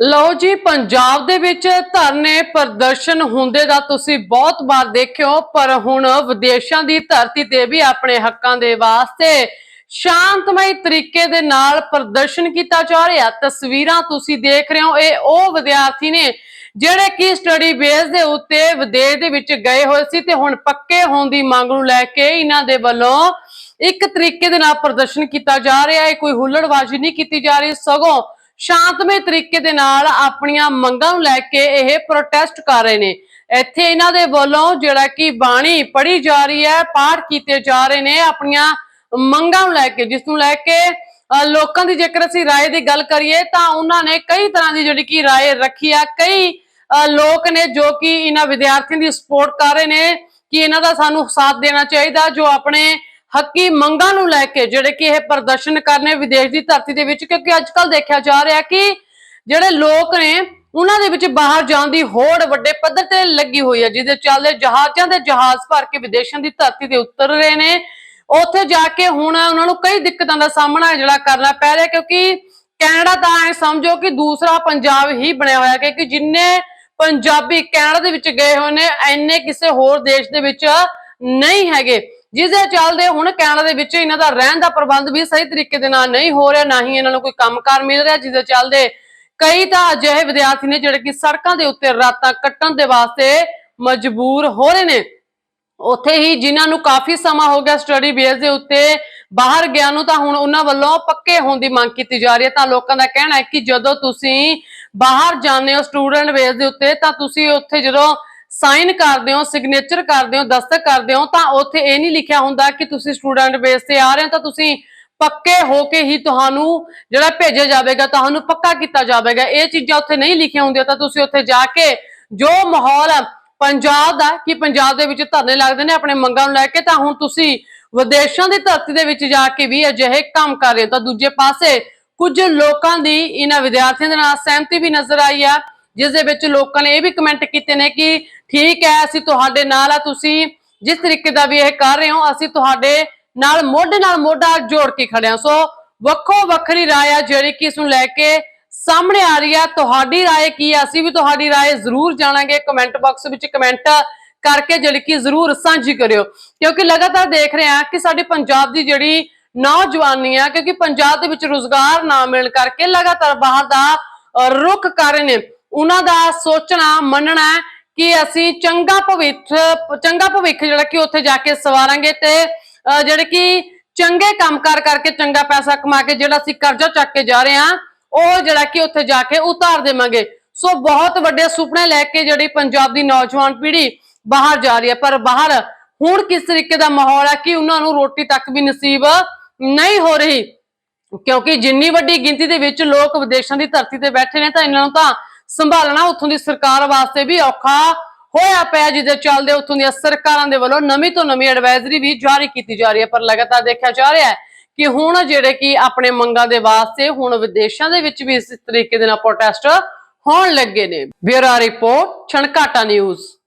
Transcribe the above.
ਲਓ ਜੀ, ਪੰਜਾਬ ਦੇ ਵਿੱਚ ਧਰਨੇ ਪ੍ਰਦਰਸ਼ਨ ਹੁੰਦੇ ਦਾ ਤੁਸੀਂ ਬਹੁਤ ਵਾਰ ਦੇਖਿਓ, ਪਰ ਹੁਣ ਵਿਦੇਸ਼ਾਂ ਦੀ ਧਰਤੀ ਤੇ ਵੀ ਆਪਣੇ ਹੱਕਾਂ ਦੇ ਵਾਸਤੇ ਸ਼ਾਂਤਮਈ ਤਰੀਕੇ ਦੇ ਨਾਲ ਪ੍ਰਦਰਸ਼ਨ ਕੀਤਾ ਜਾ ਰਿਹਾ। ਤਸਵੀਰਾਂ ਤੁਸੀਂ ਦੇਖ ਰਹੇ ਹੋ, ਇਹ ਉਹ ਵਿਦਿਆਰਥੀ ਨੇ ਜਿਹੜੇ ਕਿ ਸਟੱਡੀ ਬੇਸ ਦੇ ਉੱਤੇ ਵਿਦੇਸ਼ ਦੇ ਵਿੱਚ ਗਏ ਹੋਏ ਸੀ ਤੇ ਹੁਣ ਪੱਕੇ ਹੋਣ ਦੀ ਮੰਗ ਨੂੰ ਲੈ ਕੇ ਇਹਨਾਂ ਦੇ ਵੱਲੋਂ ਇੱਕ ਤਰੀਕੇ ਦੇ ਨਾਲ ਪ੍ਰਦਰਸ਼ਨ ਕੀਤਾ ਜਾ ਰਿਹਾ। ਹੈ ਕੋਈ ਹੁੱਲੜਬਾਜ਼ੀ ਨਹੀਂ ਕੀਤੀ ਜਾ ਰਹੀ। ਸਗੋਂ ਸ਼ਾਂਤਮਈ ਤਰੀਕੇ ਦੇ ਨਾਲ ਆਪਣੀਆਂ ਮੰਗਾਂ ਨੂੰ ਲੈ ਕੇ ਇਹ ਪ੍ਰੋਟੈਸਟ ਕਰ ਰਹੇ ਨੇ। ਇੱਥੇ ਇਹਨਾਂ ਦੇ ਵੱਲੋਂ ਜਿਹੜਾ ਕਿ ਬਾਣੀ ਪੜ੍ਹੀ ਜਾ ਰਹੀ ਹੈ ਪਾਠ ਕੀਤੇ ਜਾ ਰਹੇ ਨੇ ਆਪਣੀਆਂ ਮੰਗਾਂ ਨੂੰ ਲੈ ਕੇ। ਜਿਸ ਨੂੰ ਲੈ ਕੇ ਅ, ਲੋਕਾਂ ਦੀ ਜੇਕਰ ਅਸੀਂ ਰਾਏ ਦੀ ਗੱਲ ਕਰੀਏ ਤਾਂ ਉਹਨਾਂ ਨੇ ਕਈ ਤਰ੍ਹਾਂ ਦੀ ਜਿਹੜੀ ਕਿ ਰਾਏ ਰੱਖੀ ਆ। ਕਈ ਅ, ਲੋਕ ਨੇ ਜੋ ਕਿ ਇਹਨਾਂ ਵਿਦਿਆਰਥੀਆਂ ਦੀ ਸਪੋਰਟ ਕਰ ਰਹੇ ਨੇ ਕਿ ਇਹਨਾਂ ਦਾ ਸਾਨੂੰ ਸਾਥ ਦੇਣਾ ਚਾਹੀਦਾ ਜੋ ਆਪਣੇ ਹੱਕੀ ਮੰਗਾਂ ਨੂੰ ਲੈ ਕੇ ਜਿਹੜੇ ਕਿ ਇਹ ਪ੍ਰਦਰਸ਼ਨ ਕਰਨੇ ਵਿਦੇਸ਼ ਦੀ ਧਰਤੀ ਦੇ ਵਿੱਚ, ਕਿਉਂਕਿ ਅੱਜ ਕੱਲ ਦੇਖਿਆ ਜਾ ਰਿਹਾ ਕਿ ਜਿਹੜੇ ਲੋਕ ਨੇ, ਉਹਨਾਂ ਦੇ ਵਿੱਚ ਬਾਹਰ ਜਾਣ ਦੀ ਹੋੜ ਵੱਡੇ ਪੱਧਰ ਤੇ ਲੱਗੀ ਹੋਈ ਹੈ, ਜਿਹਦੇ ਚੱਲਦੇ ਜਹਾਜ਼ਾਂ ਦੇ ਜਹਾਜ਼ ਭਰ ਕੇ ਵਿਦੇਸ਼ਾਂ ਦੀ ਧਰਤੀ ਤੇ ਉਤਰ ਰਹੇ ਨੇ। ਉੱਥੇ ਜਾ ਕੇ ਹੁਣ ਉਹਨਾਂ ਨੂੰ ਕਈ ਦਿੱਕਤਾਂ ਦਾ ਸਾਹਮਣਾ ਜਿਹੜਾ ਕਰਨਾ ਪੈ ਰਿਹਾ, ਕਿਉਂਕਿ ਕੈਨੇਡਾ ਤਾਂ ਐ ਸਮਝੋ ਕਿ ਦੂਸਰਾ ਪੰਜਾਬ ਹੀ ਬਣਿਆ ਹੋਇਆ, ਕਿਉਂਕਿ ਜਿੰਨੇ ਪੰਜਾਬੀ ਕੈਨੇਡਾ ਦੇ ਵਿੱਚ ਗਏ ਹੋਏ ਨੇ, ਐਨੇ ਕਿਸੇ ਹੋਰ ਦੇਸ਼ ਦੇ ਵਿੱਚ ਨਹੀਂ ਹੈਗੇ। ਜਿਸ ਦੇ ਚੱਲਦੇ ਹੁਣ ਕੈਨੇਡਾ ਦੇ ਵਿੱਚ ਇਹਨਾਂ ਦਾ ਰਹਿਣ ਦਾ ਪ੍ਰਬੰਧ ਵੀ ਸਹੀ ਤਰੀਕੇ ਦੇ ਨਾਲ ਨਹੀਂ ਹੋ ਰਿਹਾ, ਨਾ ਹੀ ਇਹਨਾਂ ਨੂੰ ਕੋਈ ਕੰਮਕਾਰ ਮਿਲ ਰਿਹਾ ਜਿਸ ਦੇ ਚੱਲਦੇ ਕਈ ਤਾਂ ਅਜਿਹੇ ਵਿਦਿਆਰਥੀ ਨੇ ਜਿਹੜੇ ਕਿ ਸੜਕਾਂ ਦੇ ਉੱਤੇ ਰਾਤਾਂ ਕੱਟਣ ਦੇ ਵਾਸਤੇ ਮਜਬੂਰ ਹੋ ਰਹੇ ਨੇ। ਉੱਥੇ ਹੀ ਜਿਨ੍ਹਾਂ ਨੂੰ ਕਾਫੀ ਸਮਾਂ ਹੋ ਗਿਆ ਸਟੱਡੀ ਬੇਸ ਦੇ ਉੱਤੇ ਬਾਹਰ ਗਿਆ ਨੂੰ, ਤਾਂ ਹੁਣ ਉਹਨਾਂ ਵੱਲੋਂ ਪੱਕੇ ਹੋਣ ਦੀ ਮੰਗ ਕੀਤੀ ਜਾ ਰਹੀ ਹੈ। ਤਾਂ ਲੋਕਾਂ ਦਾ ਕਹਿਣਾ ਹੈ ਕਿ ਜਦੋਂ ਤੁਸੀਂ ਬਾਹਰ ਜਾਂਦੇ ਹੋ ਸਟੂਡੈਂਟ ਬੇਸ ਦੇ ਉੱਤੇ, ਤਾਂ ਤੁਸੀਂ ਉੱਥੇ ਜਦੋਂ ਸਾਈਨ ਕਰਦੇ ਹੋ ਸਿਗਨੇਚਰ ਕਰਦੇ ਹੋ, ਦਸਤਕ ਕਰਦੇ ਹੋ, ਤਾਂ ਉੱਥੇ ਇਹ ਨਹੀਂ ਲਿਖਿਆ ਹੁੰਦਾ ਕਿ ਤੁਸੀਂ ਸਟੂਡੈਂਟ ਬੇਸ ਤੇ ਆ ਰਹੇ ਹੋ, ਤਾਂ ਤੁਸੀਂ ਪੱਕੇ ਹੋ ਕੇ ਹੀ ਤੁਹਾਨੂੰ ਜਿਹੜਾ ਭੇਜਿਆ ਜਾਵੇਗਾ, ਤੁਹਾਨੂੰ ਪੱਕਾ ਕੀਤਾ ਜਾਵੇਗਾ। ਇਹ ਚੀਜ਼ਾਂ ਉੱਥੇ ਨਹੀਂ ਲਿਖੀਆਂ ਹੁੰਦੀਆਂ, ਤਾਂ ਤੁਸੀਂ ਉੱਥੇ ਜਾ ਕੇ ਜੋ ਮਾਹੌਲ ਪੰਜਾਬ ਦਾ, ਕਿ ਪੰਜਾਬ ਦੇ ਵਿੱਚ ਧਰਨੇ ਲੱਗਦੇ ਨੇ ਆਪਣੇ ਮੰਗਾਂ ਨੂੰ ਲੈ ਕੇ, ਤਾਂ ਹੁਣ ਤੁਸੀਂ ਵਿਦੇਸ਼ਾਂ ਦੀ ਧਰਤੀ ਦੇ ਵਿੱਚ ਜਾ ਕੇ ਵੀ ਅਜਿਹੇ ਕੰਮ ਕਰ ਰਹੇ ਹੋ। ਤਾਂ ਦੂਜੇ ਪਾਸੇ ਕੁਝ ਲੋਕਾਂ ਦੀ ਇਹਨਾਂ ਵਿਦਿਆਰਥੀਆਂ ਦੇ ਨਾਲ ਸਹਿਮਤੀ ਵੀ ਨਜ਼ਰ ਆਈ ਆ, ਜਿਸ ਦੇ ਵਿੱਚ ਲੋਕਾਂ ਨੇ ਇਹ ਵੀ ਕਮੈਂਟ ਕੀਤੇ ਨੇ ਕਿ ਠੀਕ ਹੈ ਅਸੀਂ ਤੁਹਾਡੇ ਨਾਲ ਆ ਤੁਸੀਂ ਜਿਸ ਤਰੀਕੇ ਦਾ ਵੀ ਇਹ ਕਰ ਰਹੇ ਹੋ ਅਸੀਂ ਤੁਹਾਡੇ ਨਾਲ ਮੋਢੇ ਨਾਲ ਮੋਢਾ ਜੋੜ ਕੇ ਖੜੇ ਹਾਂ। ਸੋ ਵੱਖੋ ਵੱਖਰੀ ਰਾਏ ਆ ਜਿਹੜੀ ਕਿ ਇਸ ਨੂੰ ਲੈ ਕੇ ਸਾਹਮਣੇ ਆ ਰਹੀ ਆ। ਤੁਹਾਡੀ ਰਾਏ ਕੀ ਆ? ਅਸੀਂ ਵੀ ਤੁਹਾਡੀ ਰਾਏ ਜ਼ਰੂਰ ਜਾਣਾਂਗੇ। ਕਮੈਂਟ ਬਾਕਸ ਵਿੱਚ ਕਮੈਂਟ ਕਰਕੇ ਜਿਹੜੀ ਕਿ ਜ਼ਰੂਰ ਸਾਂਝੀ ਕਰਿਓ। ਕਿਉਂਕਿ ਲਗਾਤਾਰ ਦੇਖ ਰਹੇ ਆ ਕਿ ਸਾਡੇ ਪੰਜਾਬ ਦੀ ਜਿਹੜੀ ਨੌਜਵਾਨੀ ਆ ਕਿਉਂਕਿ ਪੰਜਾਬ ਦੇ ਵਿੱਚ ਰੋਜ਼ਗਾਰ ਨਾ ਮਿਲਣ ਕਰਕੇ ਲਗਾਤਾਰ ਬਾਹਰ ਦਾ ਅ, ਰੁਖ ਕਰ ਰਹੇ ਨੇ। ਉਹਨਾਂ ਦਾ ਸੋਚਣਾ ਮੰਨਣਾ ਕਿ ਅਸੀਂ ਚੰਗਾ ਭਵਿੱਖ ਚੰਗਾ ਭਵਿੱਖ ਜਿਹੜਾ ਕਿ ਉੱਥੇ ਜਾ ਕੇ ਸਵਾਰਾਂਗੇ ਤੇ ਅ, ਜਿਹੜੇ ਕਿ ਚੰਗੇ ਕੰਮਕਾਰ ਕਰਕੇ ਚੰਗਾ ਪੈਸਾ ਕਮਾ ਕੇ ਜਿਹੜਾ ਅਸੀਂ ਕਰਜ਼ਾ ਚੱਕ ਕੇ ਜਾ ਰਹੇ ਹਾਂ ਉਹ ਜਿਹੜਾ ਕਿ ਉੱਥੇ ਜਾ ਕੇ ਉਤਾਰ ਦੇਵਾਂਗੇ। ਸੋ ਬਹੁਤ ਵੱਡੇ ਸੁਪਨੇ ਲੈ ਕੇ ਜਿਹੜੀ ਪੰਜਾਬ ਦੀ ਨੌਜਵਾਨ ਪੀੜ੍ਹੀ ਬਾਹਰ ਜਾ ਰਹੀ ਹੈ ਪਰ ਬਾਹਰ ਹੁਣ ਕਿਸ ਤਰੀਕੇ ਦਾ ਮਾਹੌਲ ਹੈ ਕਿ ਉਹਨਾਂ ਨੂੰ ਰੋਟੀ ਤੱਕ ਵੀ ਨਸੀਬ ਨਹੀਂ ਹੋ ਰਹੀ। ਕਿਉਂਕਿ ਜਿੰਨੀ ਵੱਡੀ ਗਿਣਤੀ ਦੇ ਵਿੱਚ ਲੋਕ ਵਿਦੇਸ਼ਾਂ ਦੀ ਧਰਤੀ ਤੇ ਬੈਠੇ ਨੇ ਤਾਂ ਇਹਨਾਂ ਨੂੰ ਤਾਂ ਸੰਭਾਲਣਾ ਉੱਥੋਂ ਦੀ ਸਰਕਾਰ ਵਾਸਤੇ ਵੀ ਔਖਾ ਹੋਇਆ ਪਿਆ, ਜਿਹਦੇ ਚੱਲਦੇ ਉੱਥੋਂ ਦੀਆਂ ਸਰਕਾਰਾਂ ਦੇ ਵੱਲੋਂ ਨਵੀਂ ਤੋਂ ਨਵੀਂ ਐਡਵਾਈਜ਼ਰੀ ਵੀ ਜਾਰੀ ਕੀਤੀ ਜਾ ਰਹੀ ਹੈ। ਪਰ ਲਗਾਤਾਰ ਦੇਖਿਆ ਜਾ ਰਿਹਾ ਹੈ ਕਿ ਹੁਣ ਜਿਹੜੇ ਕਿ ਆਪਣੇ ਮੰਗਾਂ ਦੇ ਵਾਸਤੇ ਹੁਣ ਵਿਦੇਸ਼ਾਂ ਦੇ ਵਿੱਚ ਵੀ ਇਸ ਤਰੀਕੇ ਦੇ ਨਾਲ ਪ੍ਰੋਟੈਸਟ ਹੋਣ ਲੱਗੇ ਨੇ। Bureau report, Chhankata news.